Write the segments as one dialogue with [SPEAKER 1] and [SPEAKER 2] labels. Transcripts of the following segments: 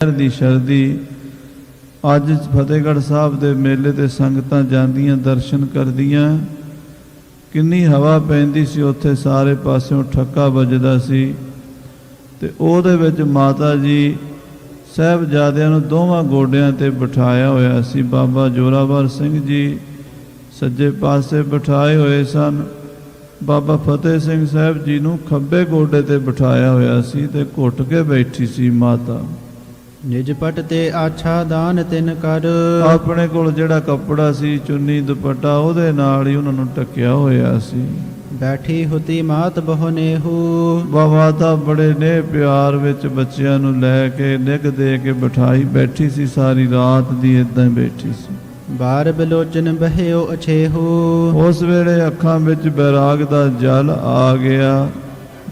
[SPEAKER 1] ਦੀ ਸ਼ਰਦੀ। ਅੱਜ ਫਤਿਹਗੜ੍ਹ ਸਾਹਿਬ ਦੇ ਮੇਲੇ ਤੇ ਸੰਗਤਾਂ ਜਾਂਦੀਆਂ, ਦਰਸ਼ਨ ਕਰਦੀਆਂ। ਕਿੰਨੀ ਹਵਾ ਪੈਂਦੀ ਸੀ, ਉੱਥੇ ਸਾਰੇ ਪਾਸਿਓਂ ਠੱਕਾ ਵੱਜਦਾ ਸੀ। ਤੇ ਉਹਦੇ ਵਿੱਚ ਮਾਤਾ ਜੀ ਸਾਹਿਬਜ਼ਾਦਿਆਂ ਨੂੰ ਦੋਵਾਂ ਗੋਡਿਆਂ ਤੇ ਬਿਠਾਇਆ ਹੋਇਆ ਸੀ। ਬਾਬਾ ਜੋਰਾਵਰ ਸਿੰਘ ਜੀ ਸੱਜੇ ਪਾਸੇ ਬਿਠਾਏ ਹੋਏ ਸਨ। ਬਾਬਾ ਫਤਿਹ ਸਿੰਘ ਸਾਹਿਬ ਜੀ ਨੂੰ ਖੱਬੇ ਗੋਡੇ ਤੇ ਬਿਠਾਇਆ ਹੋਇਆ ਸੀ ਤੇ ਘੁੱਟ ਕੇ ਬੈਠੀ ਸੀ ਮਾਤਾ।
[SPEAKER 2] ਨਿਜ ਪਟ ਤੇ ਆਛਾ ਦਾਨ ਤਿਨ ਕਰ।
[SPEAKER 1] ਆਪਣੇ ਕੋਲ ਜਿਹੜਾ ਕੱਪੜਾ ਸੀ ਚੁੰਨੀ ਦੁਪੱਟਾ ਉਹਦੇ ਨਾਲ ਹੀ ਉਹਨਾਂ ਨੂੰ ਟੱਕਿਆ ਹੋਇਆ ਸੀ।
[SPEAKER 2] ਬੈਠੀ ਹੁਤੀ ਮਾਤ ਬਹੁ ਨੇਹੂ।
[SPEAKER 1] ਵਾ ਮਾਤਾ ਬੜੇ ਨੇ ਪਿਆਰ ਵਿੱਚ ਬੱਚਿਆਂ ਨੂੰ ਲੈ ਕੇ ਨਿੱਘ ਦੇ ਕੇ ਬਿਠਾਈ ਬੈਠੀ ਸੀ ਸਾਰੀ ਰਾਤ ਦੀ ਇਦਾਂ ਹੀ ਬੈਠੀ ਸੀ।
[SPEAKER 2] ਬਾਰ ਬਲੋਚਨ ਬਹਿਓ ਅਛੇਹੂ।
[SPEAKER 1] ਉਸ ਵੇਲੇ ਅੱਖਾਂ ਵਿੱਚ ਬੈਰਾਗ ਦਾ ਜਲ ਆ ਗਿਆ।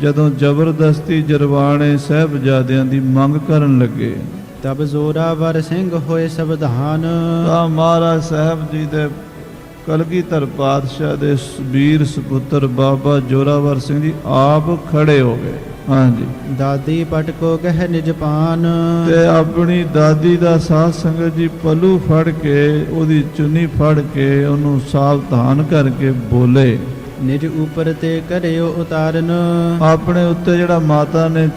[SPEAKER 1] ਜਦੋਂ ਜ਼ਬਰਦਸਤੀ ਜਰਵਾਣੇ ਸਾਹਿਬਜ਼ਾਦਿਆਂ ਦੀ ਮੰਗ ਕਰਨ ਲੱਗੇ।
[SPEAKER 2] ਤਬ ਜ਼ੋਰਾਵਰ ਸਿੰਘ ਹੋਏ ਸਵਧਾਨ
[SPEAKER 1] ਤਾਂ ਮਹਾਰਾਜ ਸਾਹਿਬ ਜੀ ਦੇ ਕਲਗੀਧਰ ਪਾਤਸ਼ਾਹ ਦੇ ਵੀਰ ਸੁਪੁੱਤਰ ਬਾਬਾ ਜੋਰਾਵਰ ਸਿੰਘ ਜੀ ਆਪ ਖੜੇ ਹੋ ਗਏ। ਹਾਂਜੀ।
[SPEAKER 2] ਦਾਦੀ ਪਟ ਕੋ ਕਹਿ ਨਿਜ ਪਾਨ।
[SPEAKER 1] ਤੇ ਆਪਣੀ ਦਾਦੀ ਦਾ ਸਾਧ ਸੰਗਤ ਜੀ ਪੱਲੂ ਫੜ ਕੇ ਉਹਦੀ ਚੁੰਨੀ ਫੜ ਕੇ ਉਹਨੂੰ ਸਾਵਧਾਨ ਕਰਕੇ ਬੋਲੇ।
[SPEAKER 2] ਨਿਜ ਉਪਰ ਤੇ ਕਰਿਓ ਉਤਾਰਨ।
[SPEAKER 1] ਆਪਣੇ ਉੱਤੇ ਜਿਹੜਾ ਮਾਤਾ ਨੇ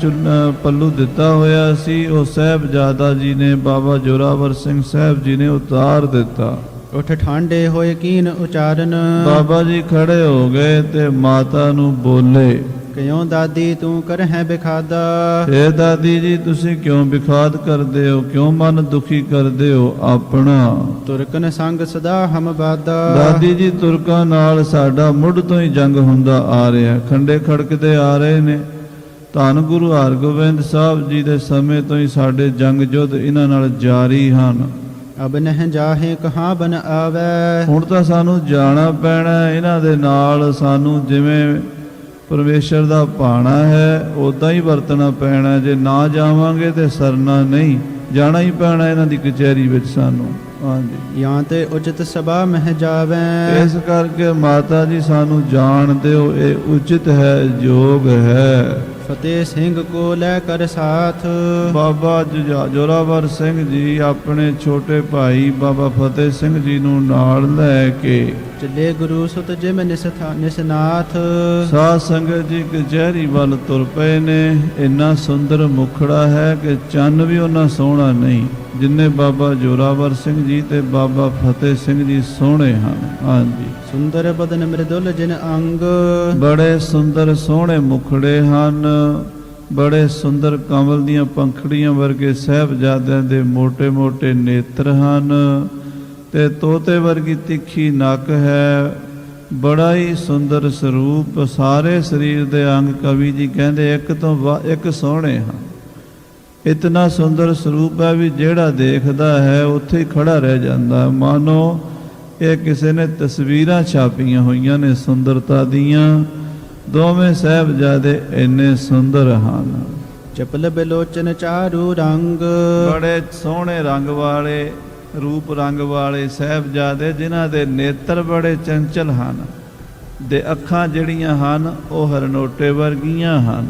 [SPEAKER 1] ਪੱਲੂ ਦਿੱਤਾ ਹੋਇਆ ਸੀ ਉਹ ਸਾਹਿਬਜ਼ਾਦਾ ਜੀ ਨੇ ਬਾਬਾ ਜੋਰਾਵਰ ਸਿੰਘ ਸਾਹਿਬ ਜੀ ਨੇ ਉਤਾਰ ਦਿੱਤਾ।
[SPEAKER 2] ਉਠ ਠਾਂਡੇ ਹੋਏ ਕੀਨ ਉਚਾਰਨ।
[SPEAKER 1] ਬਾਬਾ ਜੀ ਖੜੇ ਹੋ ਗਏ ਤੇ ਮਾਤਾ ਨੂੰ ਬੋਲੇ।
[SPEAKER 2] ਕਿਉ ਦਾਦੀ ਤੂੰ ਕਰ ਹੈ ਬਿਖਾਦਾ?
[SPEAKER 1] ਏ ਦਾਦੀ ਜੀ ਤੁਸੀਂ ਕਿਉਂ ਵਿਖਾਦ ਕਰਦੇ ਹੋ? ਕਿਉਂ ਮਨ ਦੁਖੀ ਕਰਦੇ ਹੋ ਆਪਣਾ?
[SPEAKER 2] ਤੁਰਕਨ ਸੰਗ ਸਦਾ ਹਮ ਬਾਦਾ
[SPEAKER 1] ਦਾਦੀ ਜੀ ਤੁਰਕਾਂ ਨਾਲ ਸਾਡਾ ਮੁੱਢ ਤੋਂ ਹੀ ਜੰਗ ਹੁੰਦਾ ਆ ਰਿਹਾ। ਖੰਡੇ ਖੜਕਦੇ ਆ ਰਹੇ ਨੇ। ਧੰਨ ਗੁਰੂ ਹਰਗੋਬਿੰਦ ਸਾਹਿਬ ਜੀ ਦੇ ਸਮੇਂ ਤੋਂ ਹੀ ਸਾਡੇ ਜੰਗ ਯੁੱਧ ਇਹਨਾਂ ਨਾਲ ਜਾਰੀ ਹਨ।
[SPEAKER 2] ਅਬ ਨਹ ਜਾਹੇ ਕਹਾਂ ਬਨ ਆਵੈ।
[SPEAKER 1] ਹੁਣ ਤਾਂ ਸਾਨੂੰ ਜਾਣਾ ਪੈਣਾ ਇਹਨਾਂ ਦੇ ਨਾਲ ਸਾਨੂੰ ਜਿਵੇਂ ਪਰਮੇਸ਼ਰ ਦਾ ਭਾਣਾ ਹੈ ਉਦਾਂ ਹੀ ਵਰਤਣਾ ਪੈਣਾ। ਜੇ ਨਾ ਜਾਵਾਂਗੇ ਤੇ ਸਰਨਾ ਨਹੀਂ ਜਾਣਾ ਹੀ ਪੈਣਾ ਇਹਨਾਂ ਦੀ ਕਚਹਿਰੀ ਵਿੱਚ ਸਾਨੂੰ। ਹਾਂਜੀ।
[SPEAKER 2] ਜਾਂ ਤੇ ਉਚਿਤ ਸਭਾ ਮਹਿ ਜਾਵੈ।
[SPEAKER 1] ਇਸ ਕਰਕੇ ਮਾਤਾ ਜੀ ਸਾਨੂੰ ਜਾਣ ਦਿਓ ਇਹ ਉਚਿਤ ਹੈ ਯੋਗ ਹੈ।
[SPEAKER 2] ਫਤਿਹ ਸਿੰਘ ਕੋ ਲੈ ਕਰ ਸਾਥ।
[SPEAKER 1] ਬਾਬਾ ਜੋਰਾਵਰ ਸਿੰਘ ਜੀ ਆਪਣੇ ਛੋਟੇ ਭਾਈ ਬਾਬਾ ਫਤਿਹ ਸਿੰਘ ਜੀ ਨੂੰ ਨਾਲ ਲੈ ਕੇ।
[SPEAKER 2] ਚੱਲੇ ਗੁਰੂ ਸੁਤ ਜਿਮ ਨਿਸਥਾ ਨਿਸਨਾਥ
[SPEAKER 1] ਸਾਧ ਸੰਗਤ ਜੀ ਕਚਹਿਰੀ ਵੱਲ ਤੁਰ ਪਏ ਨੇ। ਇੰਨਾ ਸੁੰਦਰ ਮੁਖੜਾ ਹੈ ਕਿ ਚੰਨ ਵੀ ਉਹਨਾਂ ਸੋਹਣਾ ਨਹੀਂ। ਜਿੰਨੇ ਬਾਬਾ ਜੋਰਾਵਰ ਸਿੰਘ ਜੀ ਤੇ ਬਾਬਾ ਫਤਿਹ ਸਿੰਘ ਜੀ ਸੋਹਣੇ ਹਨ। ਹਾਂਜੀ।
[SPEAKER 2] ਸੁੰਦਰ ਬਦਨ ਮ੍ਰਿਦੁਲ ਜਿਨ ਅੰਗ।
[SPEAKER 1] ਬੜੇ ਸੁੰਦਰ ਸੋਹਣੇ ਮੁਖੜੇ ਹਨ। ਬੜੇ ਸੁੰਦਰ ਕਮਲ ਦੀਆਂ ਪੰਖੜੀਆਂ ਵਰਗੇ ਸਹਿਬਜ਼ਾਦਿਆਂ ਦੇ ਮੋਟੇ ਮੋਟੇ ਨੇਤਰ ਹਨ। ਤੇ ਤੋਤੇ ਵਰਗੀ ਤਿੱਖੀ ਨੱਕ ਹੈ। ਬੜਾ ਹੀ ਸੁੰਦਰ ਸਰੂਪ। ਸਾਰੇ ਸਰੀਰ ਦੇ ਅੰਗ ਕਵੀ ਜੀ ਕਹਿੰਦੇ ਇੱਕ ਤੋਂ ਇੱਕ ਸੋਹਣੇ ਹਨ। ਇਤਨਾ ਸੁੰਦਰ ਸਰੂਪ ਹੈ ਵੀ ਜਿਹੜਾ ਦੇਖਦਾ ਹੈ ਉੱਥੇ ਹੀ ਖੜਾ ਰਹਿ ਜਾਂਦਾ। ਮਾਨੋ ਇਹ ਕਿਸੇ ਨੇ ਤਸਵੀਰਾਂ ਛਾਪੀਆਂ ਹੋਈਆਂ ਨੇ ਸੁੰਦਰਤਾ ਦੀਆਂ। ਦੋਵੇਂ ਸਾਹਿਬਜ਼ਾਦੇ ਇੰਨੇ ਸੁੰਦਰ ਹਨ।
[SPEAKER 2] ਚਪਲ ਬਿਲੋਚਨ ਚਾਰੂ ਰੰਗ।
[SPEAKER 1] ਬੜੇ ਸੋਹਣੇ ਰੰਗ ਵਾਲੇ ਰੂਪ ਰੰਗ ਵਾਲੇ ਸਾਹਿਬਜ਼ਾਦੇ ਜਿਨ੍ਹਾਂ ਦੇ ਨੇਤਰ ਬੜੇ ਚੰਚਲ ਹਨ। ਦੇ ਅੱਖਾਂ ਜਿਹੜੀਆਂ ਹਨ ਉਹ ਹਰਨੋਟੇ ਵਰਗੀਆਂ ਹਨ।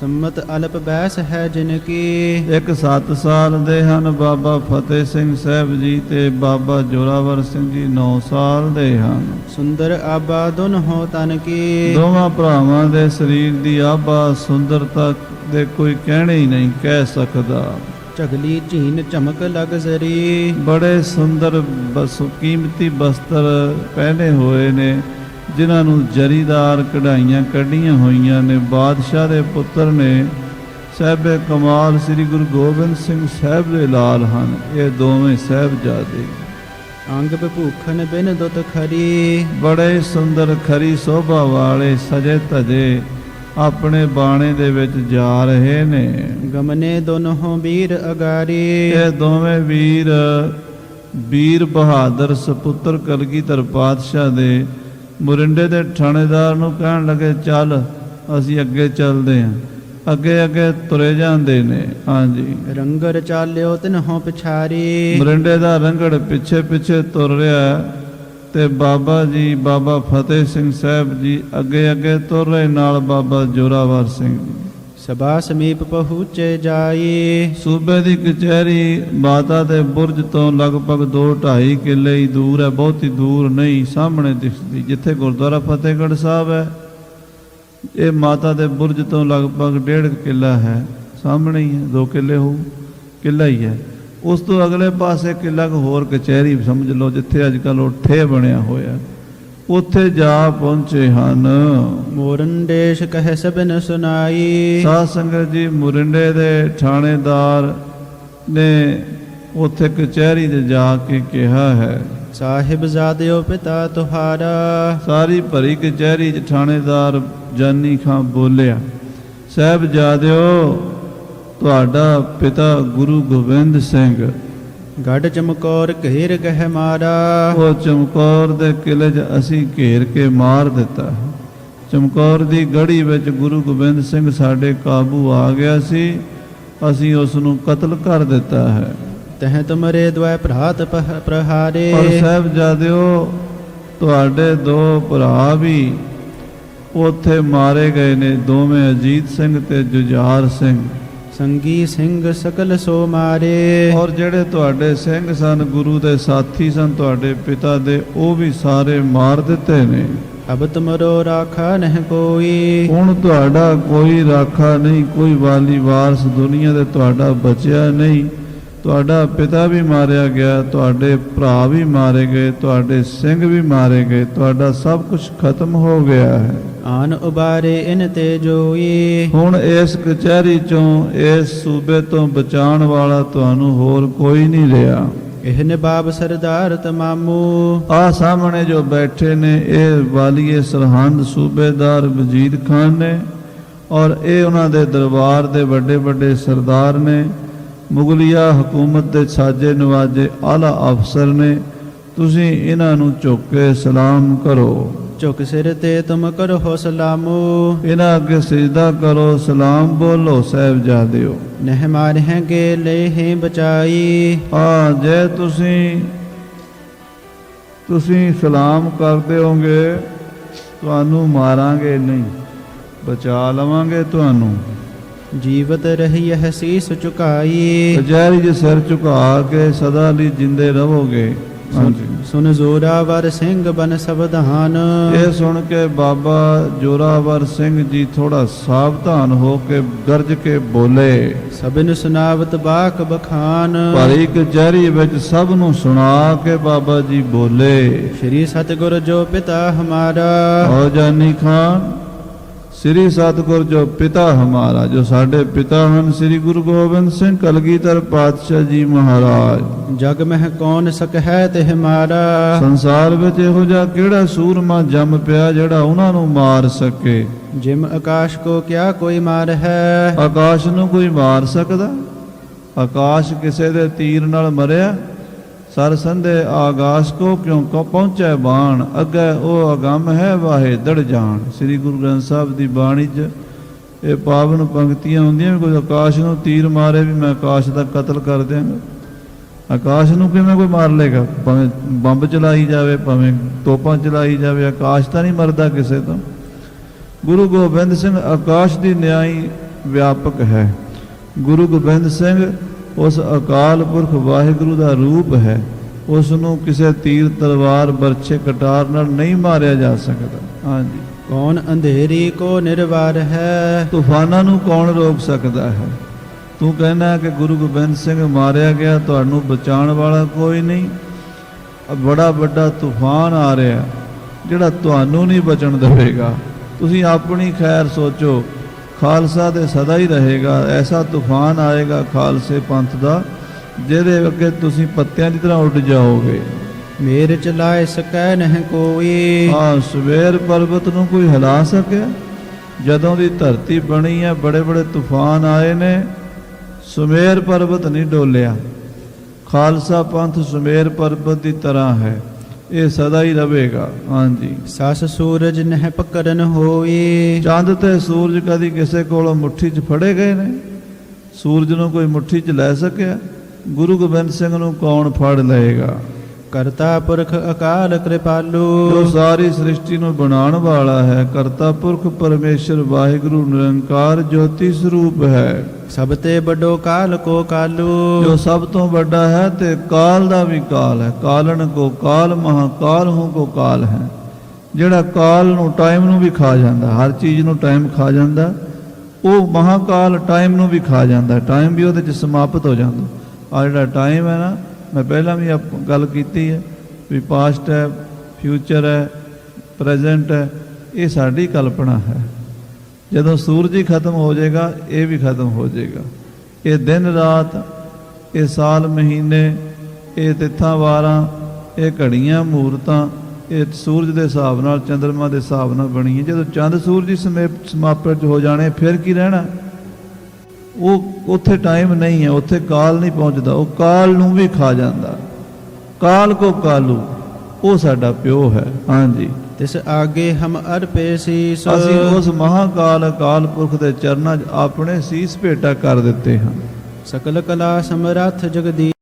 [SPEAKER 2] ਸੰਮਤ ਅਲਪ ਬੈਸ ਹੈ ਜਿਨ ਕੀ
[SPEAKER 1] ਇੱਕ 7 ਸਾਲ ਦੇ ਹਨ ਬਾਬਾ ਫਤਿਹ ਸਿੰਘ ਸਾਹਿਬ ਜੀ ਤੇ ਬਾਬਾ ਜੋਰਾਵਰ ਸਿੰਘ ਜੀ 9 ਸਾਲ ਦੇ ਹਨ।
[SPEAKER 2] ਸੁੰਦਰ ਆਬਾ ਦੁਨ ਹੋ ਤਨ ਕੀ।
[SPEAKER 1] ਦੋਵਾਂ ਭਰਾਵਾਂ ਦੇ ਸਰੀਰ ਦੀ ਆਭਾ ਸੁੰਦਰਤਾ ਦੇ ਕੋਈ ਕਹਿਣੇ ਹੀ ਨਹੀਂ ਕਹਿ ਸਕਦਾ।
[SPEAKER 2] ਝਗਲੀ ਝੀਨ ਚਮਕ ਲਗ ਜ਼ਰੀ।
[SPEAKER 1] ਬੜੇ ਸੁੰਦਰ ਬਸ ਕੀਮਤੀ ਬਸਤਰ ਪਹਿਨੇ ਹੋਏ ਨੇ। ਜਿਨ੍ਹਾਂ ਨੂੰ ਜਰੀਦਾਰ ਕਢਾਈਆਂ ਕੱਢੀਆਂ ਹੋਈਆਂ ਨੇ ਬਾਦਸ਼ਾਹ ਦੇ ਪੁੱਤਰ ਨੇ ਸਾਹਿਬੇ ਕਮਾਲ ਸ੍ਰੀ ਗੁਰੂ ਗੋਬਿੰਦ ਸਿੰਘ ਸਾਹਿਬ ਦੇ ਲਾਲ ਹਨ। ਇਹ ਦੋਵੇਂ ਸਾਹਿਬਜ਼ਾਦੇ।
[SPEAKER 2] ਅੰਗ ਭੂਖਨ ਬਿਨ ਦੁਤ ਖਰੀ।
[SPEAKER 1] ਬੜੇ ਸੁੰਦਰ ਖਰੀ ਸੋਭਾ ਵਾਲੇ ਸਜੇ ਧਜੇ ਆਪਣੇ ਬਾਣੇ ਦੇ ਵਿੱਚ ਜਾ ਰਹੇ ਨੇ।
[SPEAKER 2] ਗਮਨੇ ਦੋਨੋਂ ਵੀਰ ਅਗਾਰੀ।
[SPEAKER 1] ਇਹ ਦੋਵੇਂ ਵੀਰ ਵੀਰ ਬਹਾਦਰ ਸੁਪੁੱਤਰ ਕਲਗੀਧਰ ਪਾਤਸ਼ਾਹ ਦੇ ਮੁਰਿੰਡੇ ਦੇ ਥਾਣੇਦਾਰ ਨੂੰ ਕਹਿਣ ਲੱਗੇ ਚੱਲ ਅਸੀਂ ਅੱਗੇ ਚੱਲਦੇ ਹਾਂ ਅੱਗੇ ਅੱਗੇ ਤੁਰੇ ਜਾਂਦੇ ਨੇ। ਹਾਂਜੀ।
[SPEAKER 2] ਰੰਗਰ ਚਾਲਿਓ ਤਿਨਹੋਂ ਪਿਛਾਰੀ।
[SPEAKER 1] ਮੁਰਿੰਡੇ ਦਾ ਰੰਗੜ ਪਿੱਛੇ ਪਿੱਛੇ ਤੁਰ ਰਿਹਾ ਹੈ ਤੇ ਬਾਬਾ ਜੀ ਬਾਬਾ ਫਤਿਹ ਸਿੰਘ ਸਾਹਿਬ ਜੀ ਅੱਗੇ ਅੱਗੇ ਤੁਰ ਰਹੇ ਨਾਲ ਬਾਬਾ ਜੋਰਾਵਰ ਸਿੰਘ। ਜੀ
[SPEAKER 2] ਸਭਾ ਸਮੀਪ ਪਹੁੰਚੇ ਜਾਈ।
[SPEAKER 1] ਸੂਬੇ ਦੀ ਕਚਹਿਰੀ ਮਾਤਾ ਦੇ ਬੁਰਜ ਤੋਂ ਲਗਭਗ 2.5 ਕਿੱਲੇ ਹੀ ਦੂਰ ਹੈ, ਬਹੁਤੀ ਦੂਰ ਨਹੀਂ, ਸਾਹਮਣੇ ਦਿਖਦੀ ਜਿੱਥੇ ਗੁਰਦੁਆਰਾ ਫਤਿਹਗੜ੍ਹ ਸਾਹਿਬ ਹੈ। ਇਹ ਮਾਤਾ ਦੇ ਬੁਰਜ ਤੋਂ ਲਗਭਗ 1.5 ਕਿੱਲਾ ਹੈ, ਸਾਹਮਣੇ ਹੀ ਹੈ 2 ਕਿੱਲੇ ਹੋ, ਕਿੱਲਾ ਹੀ ਹੈ। ਉਸ ਤੋਂ ਅਗਲੇ ਪਾਸੇ ਕਿੱਲਾ ਕੁ ਹੋਰ ਕਚਹਿਰੀ ਸਮਝ ਲਓ, ਜਿੱਥੇ ਅੱਜ ਕੱਲ ਉਹ ਠੇ ਬਣਿਆ ਹੋਇਆ ਉੱਥੇ ਜਾ ਪਹੁੰਚੇ ਹਨ।
[SPEAKER 2] ਮੋਰਨ ਦੇਸ਼ ਕਹਿ ਸਭਨ ਸੁਨਾਈ।
[SPEAKER 1] ਸਾਧ ਸੰਗਤ ਜੀ ਮੁਰਿੰਡੇ ਦੇ ਥਾਣੇਦਾਰ ਨੇ ਉੱਥੇ ਕਚਹਿਰੀ 'ਚ ਜਾ ਕੇ ਕਿਹਾ ਹੈ।
[SPEAKER 2] ਸਾਹਿਬ ਜਾਦਿਓ ਪਿਤਾ ਤੁਹਾਰਾ।
[SPEAKER 1] ਸਾਰੀ ਭਰੀ ਕਚਹਿਰੀ 'ਚ ਥਾਣੇਦਾਰ ਜਾਨੀ ਖਾਂ ਬੋਲਿਆ ਸਾਹਿਬਜ਼ਾਦਿਓ ਤੁਹਾਡਾ ਪਿਤਾ ਗੁਰੂ ਗੋਬਿੰਦ ਸਿੰਘ
[SPEAKER 2] ਗੜ ਚਮਕੌਰ ਘੇਰ ਗਹਿ ਮਾਰਾ।
[SPEAKER 1] ਉਹ ਚਮਕੌਰ ਦੇ ਕਿਲੇ 'ਚ ਅਸੀਂ ਘੇਰ ਕੇ ਮਾਰ ਦਿੱਤਾ। ਚਮਕੌਰ ਦੀ ਗੜੀ ਵਿੱਚ ਗੁਰੂ ਗੋਬਿੰਦ ਸਿੰਘ ਸਾਡੇ ਕਾਬੂ ਆ ਗਿਆ ਸੀ। ਅਸੀਂ ਉਸ ਨੂੰ ਕਤਲ ਕਰ ਦਿੱਤਾ ਹੈ।
[SPEAKER 2] ਤਹ ਤੁਮਰੇ ਦ્વੈ ਭਰਾਤ ਪ੍ਰਹਾਰੇ।
[SPEAKER 1] ਔਰ ਸਾਹਿਬਜ਼ਾਦਿਓ ਤੁਹਾਡੇ ਦੋ ਭਰਾ ਵੀ ਉੱਥੇ ਮਾਰੇ ਗਏ ਨੇ ਦੋਵੇਂ ਅਜੀਤ ਸਿੰਘ ਤੇ ਜੁਝਾਰ ਸਿੰਘ।
[SPEAKER 2] ਸੰਗੀ ਸਿੰਘ ਸਕਲ ਸੋ ਮਾਰੇ।
[SPEAKER 1] ਔਰ ਜਿਹੜੇ ਤੁਹਾਡੇ ਸਿੰਘ ਸਨ ਗੁਰੂ ਦੇ ਸਾਥੀ ਸਨ ਤੁਹਾਡੇ ਪਿਤਾ ਦੇ ਉਹ ਵੀ ਸਾਰੇ ਮਾਰ ਦਿੱਤੇ ਨੇ।
[SPEAKER 2] ਅਬ ਤੁਮਰੋ ਰਾਖਾ ਨਹਿ ਕੋਈ।
[SPEAKER 1] ਹੁਣ ਤੁਹਾਡਾ ਕੋਈ ਰਾਖਾ ਨਹੀਂ ਕੋਈ ਵਾਲੀ ਵਾਰਸ ਦੁਨੀਆ ਦੇ ਤੁਹਾਡਾ ਬਚਿਆ ਨਹੀਂ। ਤੁਹਾਡਾ ਪਿਤਾ ਵੀ ਮਾਰਿਆ ਗਿਆ ਤੁਹਾਡੇ ਭਰਾ ਵੀ ਮਾਰੇ ਗਏ ਤੁਹਾਡੇ ਸਿੰਘ ਵੀ ਮਾਰੇ ਗਏ ਤੁਹਾਡਾ ਸਭ ਕੁਝ ਖਤਮ ਹੋ ਗਿਆ ਹੈ।
[SPEAKER 2] ਆਨ ਉਬਾਰੇ ਇਨ ਤੇ ਜੋਈ
[SPEAKER 1] ਹੁਣ ਇਸ ਕਚਹਿਰੀ ਚੋਂ ਇਸ ਸੂਬੇ ਤੋਂ ਬਚਾਉਣ ਵਾਲਾ ਤੁਹਾਨੂੰ ਹੋਰ ਕੋਈ ਨਹੀਂ ਰਿਹਾ।
[SPEAKER 2] ਇਹ ਨਵਾਬ ਸਰਦਾਰ ਤਮਾਮੂ।
[SPEAKER 1] ਆ ਸਾਹਮਣੇ ਜੋ ਬੈਠੇ ਨੇ ਇਹ ਵਾਲੀਏ ਸਰਹੰਦ ਸੂਬੇਦਾਰ ਵਜੀਦ ਖਾਨ ਨੇ ਔਰ ਇਹ ਉਹਨਾਂ ਦੇ ਦਰਬਾਰ ਦੇ ਵੱਡੇ ਵੱਡੇ ਸਰਦਾਰ ਨੇ। ਮੁਗਲਿਆ ਹਕੂਮਤ ਦੇ ਸਾਜੇ ਨਵਾਜੇ ਆਲਾ ਅਫਸਰ ਨੇ। ਤੁਸੀਂ ਇਹਨਾਂ ਨੂੰ ਝੁੱਕ ਕੇ ਸਲਾਮ ਕਰੋ।
[SPEAKER 2] ਝੁਕ ਸਿਰ ਤੇ ਤੁਮ ਕਰੋ ਸਲਾਮੂ।
[SPEAKER 1] ਇਹਨਾਂ ਅੱਗੇ ਸਜਦਾ ਕਰੋ ਸਲਾਮ ਬੋਲੋ ਸਾਹਿਬਜ਼ਾਦਿਓ।
[SPEAKER 2] ਨਹਿ ਮਾਰਹਿਗੇ ਲੈ ਹੈ ਬਚਾਈ।
[SPEAKER 1] ਆ ਜੇ ਤੁਸੀਂ ਤੁਸੀਂ ਸਲਾਮ ਕਰਦੇ ਹੋਗੇ ਤੁਹਾਨੂੰ ਮਾਰਾਂਗੇ ਨਹੀਂ ਬਚਾ ਲਵਾਂਗੇ ਤੁਹਾਨੂੰ।
[SPEAKER 2] ਜੀਵਤ ਰਹੀ ਹੈ ਸੀਸ ਝੁਕਾਈ
[SPEAKER 1] ਕਚਹਿਰੀ 'ਚ ਸਿਰ ਝੁਕਾ ਕੇ ਸਦਾ ਲਈ ਜਿੰਦੇ ਰਹੋਗੇ। ਹਾਂਜੀ।
[SPEAKER 2] ਸੁਨ ਜ਼ੋਰਾਵਰ ਸਿੰਘ ਬਨ ਸਬਧਾਨ।
[SPEAKER 1] ਇਹ ਸੁਣ ਕੇ ਬਾਬਾ ਜੋਰਾਵਰ ਸਿੰਘ ਜੀ ਥੋੜਾ ਸਾਵਧਾਨ ਹੋ ਕੇ ਗਰਜ ਕੇ ਬੋਲੇ।
[SPEAKER 2] ਸਭਨ ਸੁਨਾਵਤ ਬਾਕ ਬਖਾਨ।
[SPEAKER 1] ਭਾਰੀ ਕਚਹਿਰੀ ਵਿੱਚ ਸਭ ਨੂੰ ਸੁਣਾ ਕੇ ਬਾਬਾ ਜੀ ਬੋਲੇ।
[SPEAKER 2] ਸ਼੍ਰੀ ਸਤਿਗੁਰ ਜੋ ਪਿਤਾ ਹਮਾਰਾ।
[SPEAKER 1] ਔ ਜਾਨੀ ਖਾਨ ਸ੍ਰੀ ਸਤਿਗੁਰ ਜੋ ਪਿਤਾ ਹਮਾਰਾ ਜੋ ਸਾਡੇ ਪਿਤਾ ਹਨ ਸ੍ਰੀ ਗੁਰੂ ਗੋਬਿੰਦ ਸਿੰਘ ਕਲਗੀਧਰ ਪਾਤਸ਼ਾਹ ਜੀ ਮਹਾਰਾਜ।
[SPEAKER 2] ਜਗ ਮਹਿ ਕੌਣ ਸਕਹਿ ਤੇ ਹਮਾਰਾ
[SPEAKER 1] ਸੰਸਾਰ ਵਿੱਚ ਇਹੋ ਜਿਹਾ ਕਿਹੜਾ ਸੂਰਮਾ ਜੰਮ ਪਿਆ ਜਿਹੜਾ ਉਹਨਾਂ ਨੂੰ ਮਾਰ ਸਕੇ?
[SPEAKER 2] ਜਿਮ ਆਕਾਸ਼ ਕੋ ਕਿਆ ਕੋਈ ਮਾਰ ਹੈ?
[SPEAKER 1] ਆਕਾਸ਼ ਨੂੰ ਕੋਈ ਮਾਰ ਸਕਦਾ? ਆਕਾਸ਼ ਕਿਸੇ ਦੇ ਤੀਰ ਨਾਲ ਮਰਿਆ? ਸਰ ਸੰਧੇ ਆਗਾਸ਼ ਕੋ ਕਿਉਂ ਕੋ ਪਹੁੰਚੈ ਬਾਣ? ਅੱਗੇ ਉਹ ਅਗੰਮ ਹੈ ਵਾਹੇ ਦੜ ਜਾਣ। ਸ੍ਰੀ ਗੁਰੂ ਗ੍ਰੰਥ ਸਾਹਿਬ ਦੀ ਬਾਣੀ 'ਚ ਇਹ ਪਾਵਨ ਪੰਕਤੀਆਂ ਹੁੰਦੀਆਂ ਵੀ ਕੋਈ ਆਕਾਸ਼ ਨੂੰ ਤੀਰ ਮਾਰੇ ਵੀ ਮੈਂ ਆਕਾਸ਼ ਦਾ ਕਤਲ ਕਰ ਦਿਆਂਗਾ। ਆਕਾਸ਼ ਨੂੰ ਕਿਵੇਂ ਕੋਈ ਮਾਰ ਲੇਗਾ ਭਾਵੇਂ ਬੰਬ ਚਲਾਈ ਜਾਵੇ, ਭਾਵੇਂ ਤੋਪਾਂ ਚਲਾਈ ਜਾਵੇ, ਆਕਾਸ਼ ਤਾਂ ਨਹੀਂ ਮਰਦਾ ਕਿਸੇ ਤੋਂ। ਗੁਰੂ ਗੋਬਿੰਦ ਸਿੰਘ ਆਕਾਸ਼ ਦੀ ਨਿਆਈ ਵਿਆਪਕ ਹੈ। ਗੁਰੂ ਗੋਬਿੰਦ ਸਿੰਘ ਉਸ ਅਕਾਲ ਪੁਰਖ ਵਾਹਿਗੁਰੂ ਦਾ ਰੂਪ ਹੈ ਉਸ ਨੂੰ ਕਿਸੇ ਤੀਰ ਤਲਵਾਰ ਬਰਛੇ ਕਟਾਰ ਨਾਲ ਨਹੀਂ ਮਾਰਿਆ ਜਾ ਸਕਦਾ। ਹਾਂਜੀ।
[SPEAKER 2] ਕੌਣ ਅੰਧੇਰੀ ਕੋ ਨਿਰਵਾਰ ਹੈ?
[SPEAKER 1] ਤੂਫਾਨਾਂ ਨੂੰ ਕੌਣ ਰੋਕ ਸਕਦਾ ਹੈ? ਤੂੰ ਕਹਿੰਦਾ ਕਿ ਗੁਰੂ ਗੋਬਿੰਦ ਸਿੰਘ ਮਾਰਿਆ ਗਿਆ ਤੁਹਾਨੂੰ ਬਚਾਉਣ ਵਾਲਾ ਕੋਈ ਨਹੀਂ। ਬੜਾ ਵੱਡਾ ਤੂਫਾਨ ਆ ਰਿਹਾ ਜਿਹੜਾ ਤੁਹਾਨੂੰ ਨਹੀਂ ਬਚਣ ਦੇਵੇਗਾ। ਤੁਸੀਂ ਆਪਣੀ ਖੈਰ ਸੋਚੋ। ਖਾਲਸਾ ਤੇ ਸਦਾ ਹੀ ਰਹੇਗਾ ਐਸਾ ਤੂਫਾਨ ਆਏਗਾ ਖਾਲਸੇ ਪੰਥ ਦਾ ਜਿਹਦੇ ਅੱਗੇ ਤੁਸੀਂ ਪੱਤਿਆਂ ਦੀ ਤਰ੍ਹਾਂ ਉੱਡ ਜਾਓਗੇ।
[SPEAKER 2] ਮੇਰ ਚਲਾਏ ਸਕੈ ਨਹਿ ਕੋਈ
[SPEAKER 1] ਹਾਂ ਸਵੇਰ ਪਰਬਤ ਨੂੰ ਕੋਈ ਹਿਲਾ ਸਕਿਆ? ਜਦੋਂ ਦੀ ਧਰਤੀ ਬਣੀ ਹੈ ਬੜੇ ਬੜੇ ਤੂਫਾਨ ਆਏ ਨੇ ਸੁਮੇਰ ਪਰਬਤ ਨਹੀਂ ਡੋਲਿਆ। ਖਾਲਸਾ ਪੰਥ ਸੁਮੇਰ ਪਰਬਤ ਦੀ ਤਰ੍ਹਾਂ ਹੈ। ਇਹ ਸਦਾ ਹੀ ਰਹੇਗਾ। ਹਾਂਜੀ।
[SPEAKER 2] ਸਸ ਸੂਰਜ ਨਹਿ ਪਕੜਨ ਹੋਈ
[SPEAKER 1] ਚੰਦ ਤੇ ਸੂਰਜ ਕਦੀ ਕਿਸੇ ਕੋਲੋਂ ਮੁੱਠੀ 'ਚ ਫੜੇ ਗਏ ਨੇ। ਸੂਰਜ ਨੂੰ ਕੋਈ ਮੁੱਠੀ 'ਚ ਲੈ ਸਕਿਆ। ਗੁਰੂ ਗੋਬਿੰਦ ਸਿੰਘ ਨੂੰ ਕੌਣ ਫੜ ਲਏਗਾ?
[SPEAKER 2] ਕਰਤਾ ਪੁਰਖ ਅਕਾਲ
[SPEAKER 1] ਜੋ
[SPEAKER 2] ਕਿਰਪਾਲੂ
[SPEAKER 1] ਸਾਰੀ ਸ੍ਰਿਸ਼ਟੀ ਨੂੰ ਬਣਾਉਣ ਵਾਲਾ ਹੈ ਕਰਤਾ ਪੁਰਖ ਪਰਮੇਸ਼ਰ ਵਾਹਿਗੁਰੂ ਨਿਰੰਕਾਰ ਜੋਤੀ ਸਰੂਪ ਹੈ।
[SPEAKER 2] ਸਭ ਤੇ ਵੱਡੋ ਕਾਲ ਕੋ ਕਾਲੂ।
[SPEAKER 1] ਜੋ ਸਭ ਤੋਂ ਵੱਡਾ ਹੈ ਤੇ ਕਾਲ ਦਾ ਵੀ ਕਾਲ ਹੈ। ਕਾਲਨ ਕੋ ਕਾਲ ਮਹਾਕਾਲ ਹੂੰ ਕੋ ਕਾਲ ਹੈ। ਜਿਹੜਾ ਕਾਲ ਨੂੰ ਟਾਈਮ ਨੂੰ ਵੀ ਖਾ ਜਾਂਦਾ ਹਰ ਚੀਜ਼ ਨੂੰ ਟਾਈਮ ਖਾ ਜਾਂਦਾ ਉਹ ਮਹਾਕਾਲ ਟਾਈਮ ਨੂੰ ਵੀ ਖਾ ਜਾਂਦਾ। ਟਾਈਮ ਵੀ ਉਹਦੇ ਚ ਸਮਾਪਤ ਹੋ ਜਾਂਦਾ। ਆ ਜਿਹੜਾ ਟਾਈਮ ਹੈ ਨਾ ਮੈਂ ਪਹਿਲਾਂ ਵੀ ਆਪ ਗੱਲ ਕੀਤੀ ਹੈ ਵੀ ਪਾਸਟ ਹੈ ਫਿਊਚਰ ਹੈ ਪ੍ਰੈਜ਼ੈਂਟ ਹੈ, ਇਹ ਸਾਡੀ ਕਲਪਨਾ ਹੈ। ਜਦੋਂ ਸੂਰਜ ਹੀ ਖਤਮ ਹੋ ਜਾਏਗਾ, ਇਹ ਵੀ ਖਤਮ ਹੋ ਜਾਏਗਾ। ਇਹ ਦਿਨ ਰਾਤ, ਇਹ ਸਾਲ ਮਹੀਨੇ, ਇਹ ਤਿੱਥਾਂ ਵਾਰਾਂ, ਇਹ ਘੜੀਆਂ ਮੂਰਤਾਂ, ਇਹ ਸੂਰਜ ਦੇ ਹਿਸਾਬ ਨਾਲ ਚੰ드ਰਮਾ ਦੇ ਹਿਸਾਬ ਨਾਲ ਬਣੀ ਹੈ ਜਦੋਂ ਚੰਦ ਸੂਰਜ ਹੀ ਸਮੇਪ ਸਮਾਪਤ ਹੋ ਜਾਣੇ, ਫਿਰ ਕੀ ਰਹਿਣਾ? ਉਹ ਉੱਥੇ ਟਾਈਮ ਨਹੀਂ ਹੈ ਉੱਥੇ ਕਾਲ ਨਹੀਂ ਪਹੁੰਚਦਾ ਉਹ ਕਾਲ ਨੂੰ ਵੀ ਖਾ ਜਾਂਦਾ। ਕਾਲ ਕੋ ਕਾਲੂ ਉਹ ਸਾਡਾ ਪਿਓ ਹੈ। ਹਾਂਜੀ।
[SPEAKER 2] ਤਿਸ ਆਗੇ ਹਮ ਅਰਪੇ ਸੀਸ
[SPEAKER 1] ਅਸੀਂ ਉਸ ਮਹਾਕਾਲ ਅਕਾਲ ਪੁਰਖ ਦੇ ਚਰਨਾਂ 'ਚ ਆਪਣੇ ਸੀਸ ਭੇਟਾ ਕਰ ਦਿੱਤੇ ਹਨ।
[SPEAKER 2] ਸਕਲ ਕਲਾ ਸਮਰੱਥ ਜਗਦੀ